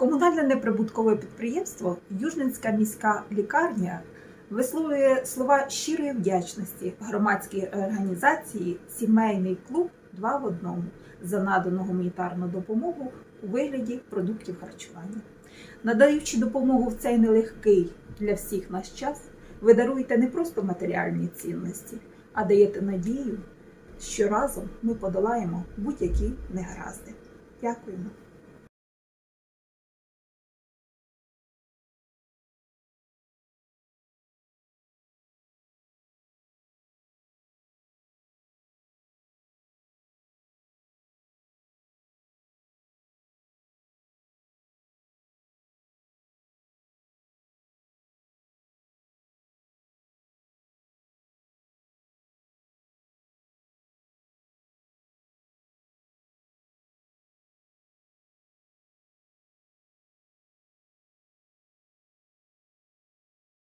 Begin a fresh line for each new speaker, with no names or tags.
Комунальне неприбуткове підприємство Южненська міська лікарня висловлює слова щирої вдячності громадській організації Сімейний клуб два в одному за надану гуманітарну допомогу у вигляді продуктів харчування. Надаючи допомогу в цей нелегкий для всіх наш час, ви даруєте не просто матеріальні цінності, а даєте надію, що разом ми подолаємо будь-які негаразди. Дякуємо.